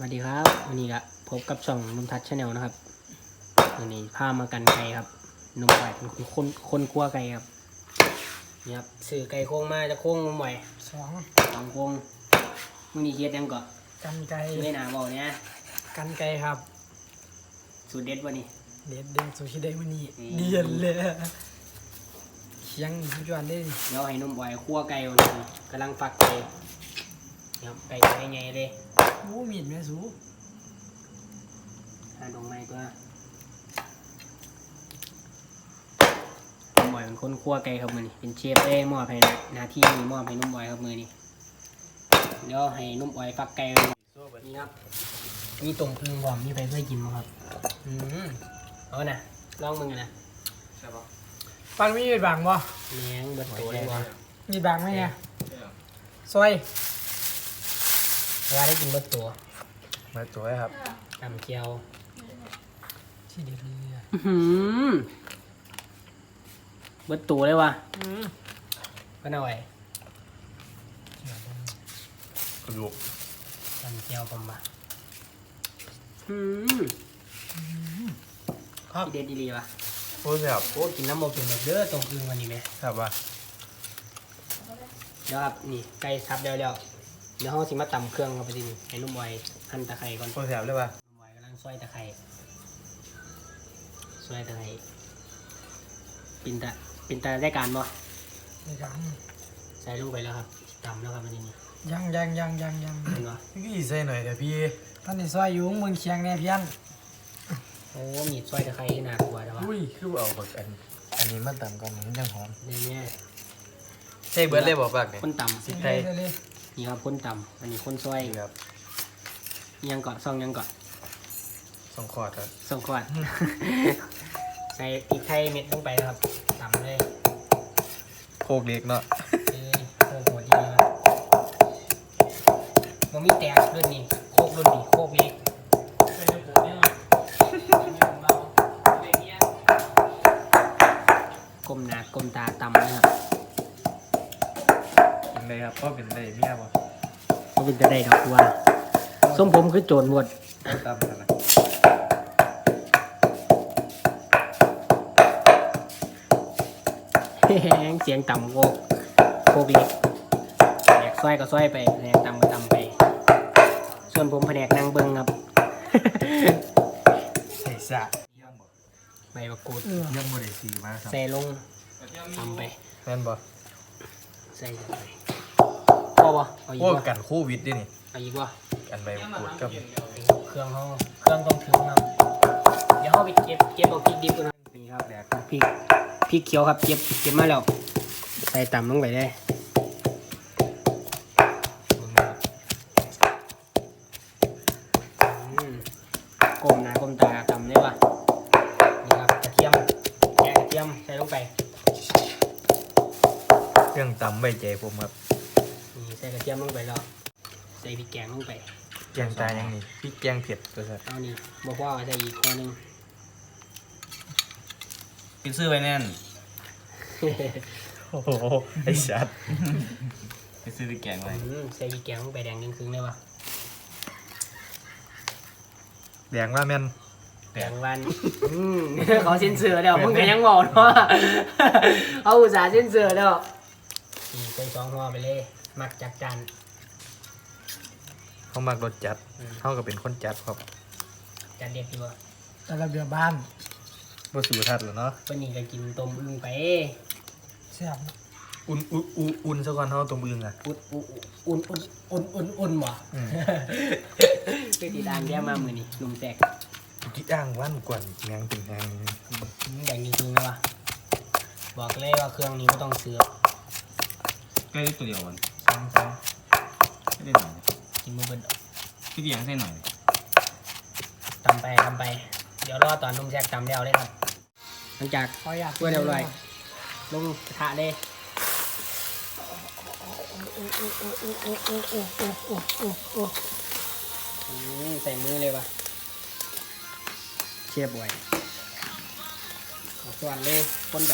สวัสดีครับวันนี้ก็พบกับช่องนุ่มทัชชาแนลนะครับวันนี้พามากันไก่ครับนุ่มไหวเป็นคนคนคนกลัวไก่ครับนี่ครับซื้อไก่โค้งมาจะโค้งนุ่มไหวสองสองโค้งมึงนี่เฮ็ดยังก่อนกันไกรไม่หนาบอกเนี่ยกันไกรครับ สูตรเด็ดวะนี่เด็ดเด็ดสุชิเดวันนี้อืมเดียนเลยเคียงสุดยอดเลยเดี๋ยวให้นุ่มไหวคั่วไก่วันนี้กำลังฟักไก่นี่ ครับไก่ไก่ไงเลยโอ้มีดแม่สูหาดงไม้ตัวนุ่มไหวเป็นคนคั่วไก่ครับมือนี่เป็นเชฟเอ้ยมอบให้หน้าที่นี้มอบให้นุ่มไหวครับมือนี่เดี๋ยวให้นุ่มไหวฟักไก่วันนี้นี่ครับมีต้มอึ่งพร้อมมีไปเคยกินมั้งครับอืมเอานะลองมึงอะนะปันมีมีดบางบ่แหนงเบิดตัวเลยวะมีดบางไหมเนี่ยซอย ว่าได้กินเบิดตัวมาตัวครับตำเจียวที่เด็ดเลยอะอื้อหือเบิดตัวเลยวะอืมก็น่าไหวกระดูกตำเจียวผมมาอืมข้าวเด็ดดีๆวะโอ้แซ่บโอ้กินน้ำโมกินแบบเด้อต้มอึ่งวันนี้ไหมแซ่บว่ะเดี๋ยวครับนี่ไก่ซับเดี๋ยวเดี๋ยว เดี๋ยวห้องสิมาตำเครื่องเข้าไปทีนี้ให้นุ่มไวหั่นตะไคร้ก่อนโอ้แซ่บเลยว่ะหวยกำลังซอยตะไคร้ซอยตะไคร้ปินตะปินตะได้การบ่นี่ครับใส่ลูกไปแล้วครับตำแล้วครับมันนี่ยังยังยังยังยังเห็นบ่พี่ใส่หน่อยเดี๋ยวพี่ท่านนี่ซอยอยู่มึงเคียงแน่เพี้ยนโอ้มีดซอยตะไคร้ที่น่ากลัวแต่ว่าอุ้ยคือเอาบักอันอันนี้มาตำกันมันยังหอมในเนี้ยใช่เบิร์ดเลยบอกปากเนี่ยคนตพริกเลไทยยเลยำ นี่ครับคนตำอันนี้คนซอยนี่ครับยังเกาะซองยังเกาะสองขวดครับสองขวด ใส่พริกไทยเม็ดลงไปครับตำเลยโคกเล็กเนาะเอ้ยโคกหัวดีครับมันมีแตกรุ่นนี้โคกรุ่นนี้โคกเล็ก ก้มหน้าก้มตาตำนะครับ เป็นไรครับ ก็เป็นไรเมียบ่ก็เป็นจะได้ดอกว่าส้มผมคือโจรหมดก็ตำกันนะเสียงต่ำโคกโคกเล็กแผนกซอยก็ซอยไปแผนกต่ำก็ต่ำไป ส่วนผมแผนกนางเบิงครับ ใส่สะยังบ่ใบมะกรูดเออยังบ่ได้สีมาครับใส่ลงตำไป แม่นบ่ใส่ไป พอปะเอาอีกโอ้วะกันโควิดดินี่เอาอีกวะกันใบมะกรูดกับเครื่องเขาเครื่องต้องถึงครับเดี๋ยวเขาไปเก็บเก็บเอาพริกดิบก่อนนะนี่ครับแดกพริกพริกเขียวครับเก็บเก็บมาแล้วใส่ต่ำลงไปได้อืมก้มหน้าก้มตาทำได้ปะนี่ครับกระเทียมแกะกระเทียมใส่ลงไป เครื่องตำใบใจผมครับนี่ใส่กระเทียมลงไปแล้วใส่พริกแกงลงไปแกงตายังนี่พี่แกงเผ็ดตัวสัตว์เอานี่บอกว่าใส่อีกข้อหนึงกินซื้อไว้แน่นโอ้โหไอ้สัตว์ไปซื้อไปแกงไว้อืมใส่พริกแกงลงไปแดงครึ่งๆเลยวะแดงว่าแม่นแดงวันอืมเขาเส้นเสือแล้วมึงก็ยังบอกเนาะเอาอุตส่าห์เส้นเสือแล้วนี่ใส่สองห่อไปเลย มักจัดจานเขามักรสจัดอืมเขาก็เป็นคนจัดครับจานเด็ดดีวะแต่ระเบียบบ้านบ่สูทัดหรอเนาะวันนี้ก็กินต้มอึ่งไปแซ่บอุ่นอุ่นอุ่นอุ่นซะก่อนเฮาตรงมืออะอุ่นอุ่นอุ่นอุ่นอุ่นอุ่นบ่อืมไปติดอ่างแย่มามือนี่หนุ่มแตกกี่อ่างวันกว่าแงงเป็นแงงแบ่งจริงๆเลยวะบอกเลยว่าเครื่องนี้ไม่ต้องเสือ ใกล้ตัวเดียวมันสองสองไม่ได้หน่อยกินมือเบิดพี่เบียงใส่หน่อยตำไปตำไป เดี๋ยวรอตอนนุ่มแซกตำแล้วเลยครับหลังจากขออยาเพื่อเรียบร้อยลงกระทะเลยใส่มือเลยวะเชียบไว้ขอส่วนเลยคนไป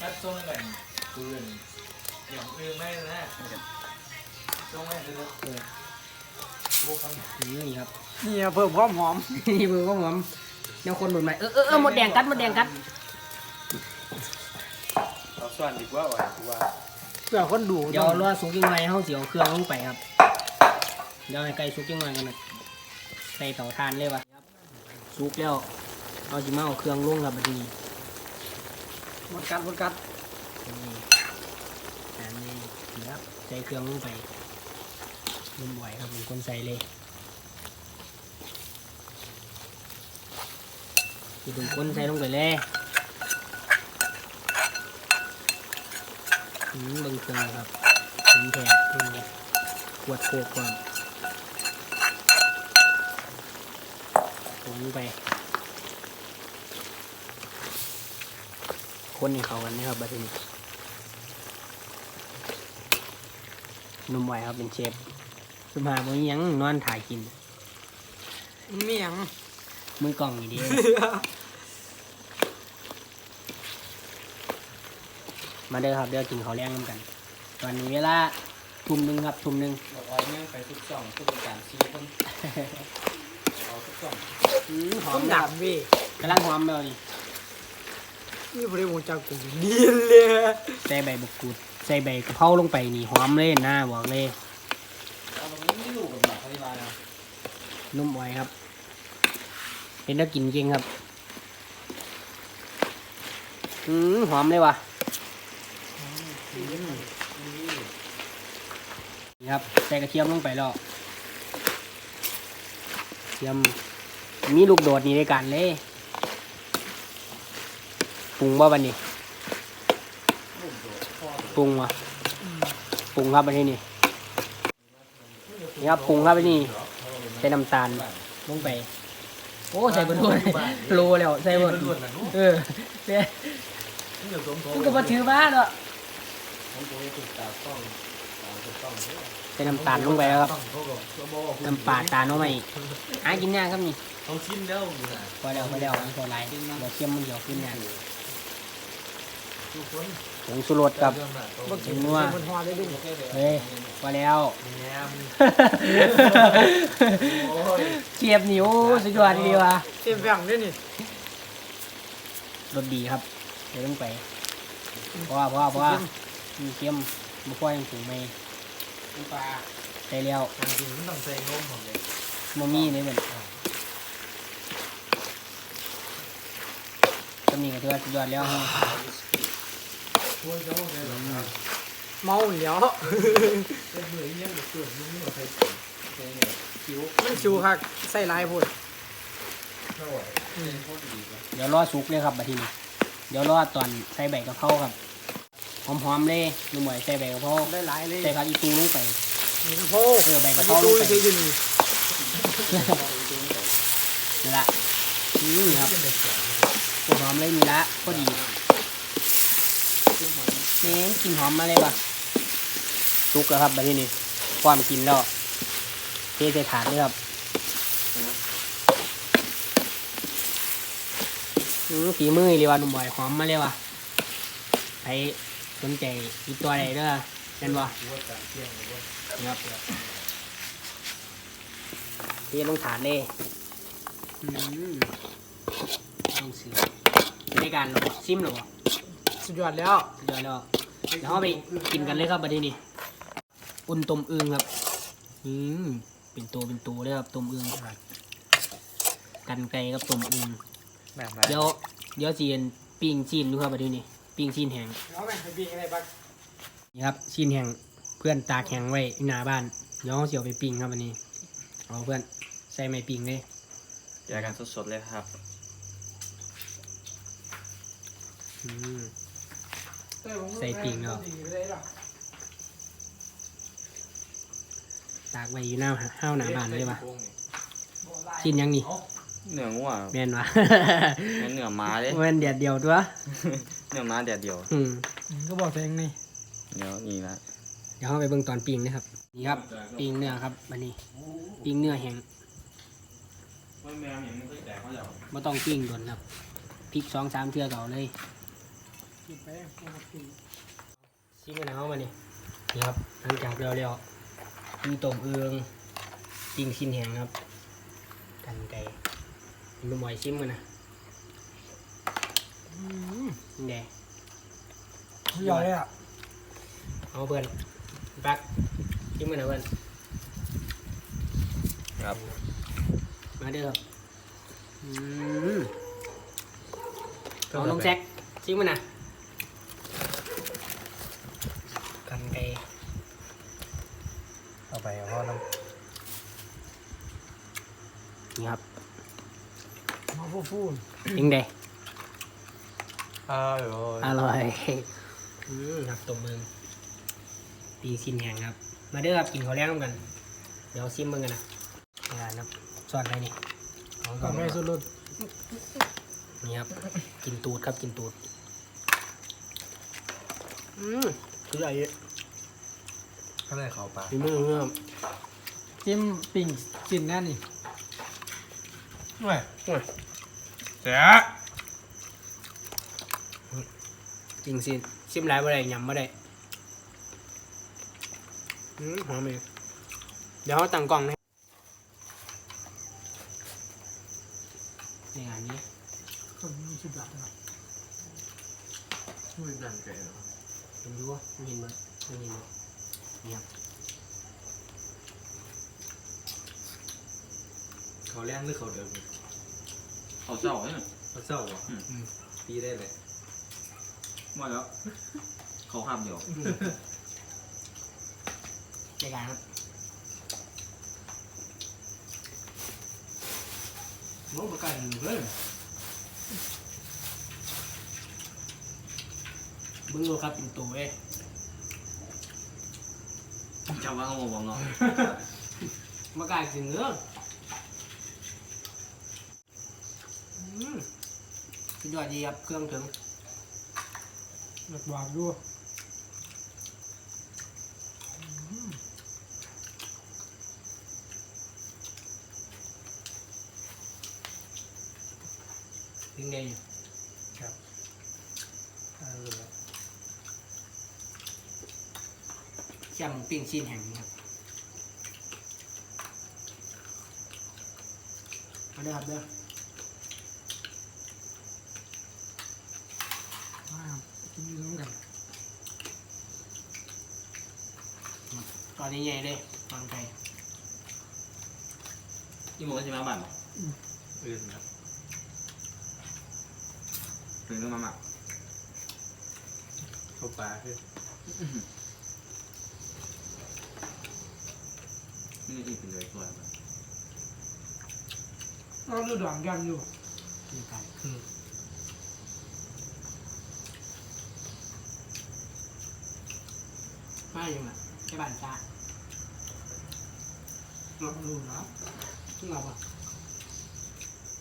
ตัดทรงกันปืนไม่นะลงไม่เลยเออนี่ครับนี่เพิ่มความหอมนี่มือก็หอมแนวคนหมดใหม่เออเออเออหมดแดงกัดหมดแดงกัดเอาส่วนดีกว่าว่ะกูว่าเพื่อคนดูเดี๋ยวรอสุกยิ่งไงเขาเสียวเครื่องลงไปครับเดี๋ยวให้ไก่สุกยิ่งไงกันนะใส่เตาถ่านเลยวะครับสุกแล้วเอาจิมาเอาเครื่องลงครับบัดนี้ หมดกัดหมดกัดนี่อันนี้ครับใส่เครื่องลงไปนุ่มบ่อยครับเป็นคนใส่เลยคือเป็นคนใส่ลงไปเลยอืมเบิ่งเครื่องครับถึงแท้นี่ขวดโคกก่อนลงไป คนให้เขากันนะครับบัดนี้หนุ่มไหวครับเป็นเชฟสุภาพบุรุษยังนอนถ่ายกินเมียงมือกล่องอยู่ดีมาเด้อครับเดี๋ยวกินข้าวแรงน้ำกัน ตอนนี้เวลาทุ่มหนึ่งครับทุ่มหนึ่งบอกว่าเนี่ยไปทุกช่องทุกการซีคนเอาทุกช่อง อืมหอต้มมครับดำพี่กำลังหอมแล้ว นี่บริบูรณ์จากกูดีเลยใส่ใบบกกูดใส่ใบกระเพราลงไปนี่หอมเลยนะบอกเลยเอาตรงนี้ไม่รู้กับหมาเขาที่มานะนุ่มไหวครับเห็นแล้วกินเก่งครับอืมหอมเลยว่ะนี่ครับใส่กระเทียมลงไปแล้วเทียมมีลูกโดดนี่ในการเลย ปรุงว่าบันนี้ปรุงวะปรุงครับอันนี้นี่นี่ครับปรุงครับอันนี้ใส่น้ำตาลลงไป โอ้ใส่บนด้วยโลแล้วใส่บนเออเนี่ยมันก็มาถือมาเนาะผมตัวนี้ถูกตาต้องตาถูกต้องใส่น้ำตาลลงไปแล้วครับน้ำปลาตาลลงไปอีกหากินยากครับนี่เขาชิ้นแล้วอยู่นะพอแล้วพอแล้วมันพอไรเดี๋ยวเทียมมันเดี๋ยวขึ้นยาก ผงสุรสครับบ่กินนัวมันหอได้ด้วยเฮ้ยพอแล้วเชียบนิ้วสุดยอดดีว่ะเต็มแบ่งด้วยนี่รสดีครับเดี๋ยวลงไปเพราะว่าเพราะว่าเพราะว่ามีเค็มบุค่อยยังถึงไม่ปลาใส่แล้วจริงมันต้องใส่นมผมเลยมมี่เลยเหมือนก็มีกระเทือสุดยอดแล้วฮะ เมาเหลียวเป็นเหมือนยังเด็กเกิดมึงไม่เคยใส่เนี่ยคิ้วมันชิวคักใส่ลายพูดเท่าไหร่โคตรดีเลยเดี๋ยวรอสุกเลยครับบัดทีนี้เดี๋ยวรอตอนใส่ใบกะเพราครับหอมๆเลยลุงหมวยใส่ใบกะเพราได้หลายเลยใส่ผักอีตูลงไปนี่โพ่เออใบมักะนเพราลดูงไปใช่ยินนี่นี่ละนี่ครับตัวหอมเลยนี่ละพอดีเน้นกลินหอมมาเลยว่ะสุกแล้วครับบัดทีนี้ความกินแล้วเทใส่ถาดเลยครับอืมฝีมือเลยว่ะหนุ่มบ่อยหอมมาเลยว่ะใครสนใจอีกตัวใดเด้อเห็นบ่ครับเทียลงฐานเลยอืมต้องซื้อในการลองซิมหรอวะ สุดยอดแล้วเดี๋ยวเราเดี๋ยวเราไปกินกันเลยครับบัดนี้นี่อุ่นต้มอึ่งครับ อืมเป็นตัวเป็นตัวเลยครับต้มอึ่งกันไก่กับต้มอึ่งแม่มาเดี๋ยวเดี๋ยวจีนปิ้งชีนดูครับบัดนี้นี่ปิ้งชีนแห้งเอาไหมไปปีอะไรบ้างนี่ครับชีนแห้งเพื่อนตากแห้งไว้หน้าบ้านเดี๋ยวเราสิเอาไปปิ้งครับวันนี้เอาเพื่อนใส่ไม้ปิ้งเลยอยากกันสดๆเลยครับ อืม ใส่ปีกเนาะตากไว้อยู่หน้าห้าวหน้าบานเลยวะชีนยังนี่เนื้องัวแม่นวะแม่นเหนือม้าเด้แม่นเดียดเดียวตัวเหนือม้าแดดเดียวอืมก็บอกตัวเองนี่เดี๋ยวนี่นะเดี๋ยวเราไปเบิ่งตอนปิงนะครับนี่ครับปิงเนื้อครับวันนี้ปิงเนื้อแห้งไม่ต้องปิ้งด่วนครับพริกสองสามเทื่อเก่าเลย กินไปเอามาปีชิมกันเอามานี่นี่ครับหลังจากเราแล้วมีต้มเอืองปิ้งชิ้นแห้งครับ กันไก่นุ่มอยชิมกันนะอืมนี่แดงสุดยอดเลยอะเอาเพื่อนปักชิมกันนะเพื่อนครับ มาเด้อครับอืมเอาน้องแซกชิมกันนะกันไก่ เอา ไปเอาพ่อน้นี่ครับำมาฟูฟูยิงไดอร่อยอร่อยอืมครับตบมือปีชิ้นแห้งครับ มาเด้อครับกินข้าวแรงร่วมกัน เดี๋ยวซิมเบิ่งกันนะนี่ครับซอสอะไรนี่เอาก่อนไม่สุดรุดนี่ครับ กินตูดครับกินตูด อืมคืออะไร ก็เลยเข้าปากมีมือเงื่อมจิ้มปิ่งจินแน่นี่ด้วยเสียจริงสิซิมหลายบ่ได้ยำบ่ได้อืมหอมเลยเดี๋ยวเขาตั้งกล้องนะในงานนี้คนมีสิบบาทนะช่วยดันไก่เหรอเห็นดูว่ามันเห็นมั้ยมันเห็นมั้ยนี่ครับ เขาแรงหรือเขาเดิมเขาเจ้าเนี่ย เขาเศร้าเหรออืมปีได้เลยว่าแล้ว เขาห้ามเดียวในการครับโน้ตประกันเลยเบิ้งโลครับเป็นตัวเอ้ย จำว่าเขาบอกเนาะมากลายเป็นเนื้ออืมสุดยอดดีครับเครื่องถึง หนักหวานด้วย ถึงไงอยู่ อร่อย แช่หมูปิ้งชิ้นแห่งนี้ครับมาเด้อครับเด้อมากกินน้ำกันตอนนี้ใหญ่เลยตอนไก่นี่มันก็จะมาบ้านอื่นครับถึงเรื่องมาหมักเข้าปลาคือนี่ ที่เป็นเลยสวยไปเราดูด่างกันอยู่นี่ไก่มาอยู่น่ะแค่บ้านจ้าลองดูนะที่เราอะ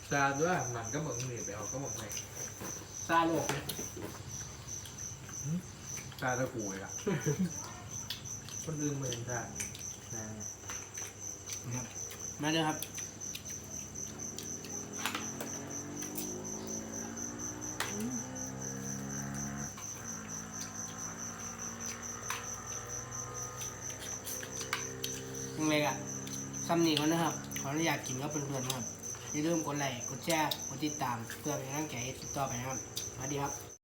ซาด้วยมันก็บอกนี่ไปเอาก็บอกไงซาโลกนะซาตะกูอะ คนอื่นเหมือนกันนะ นะครับ มาเด้อครับยังไงอะซ้ำนี่ก่อนนะครับ ขออนุญาตกินกับเพื่อนๆนะครับ อย่าลืมกดไลค์ กดแชร์ กดติดตาม เพื่อเป็นกำลังใจให้ติดต่อไปนะครับ สวัสดีครับ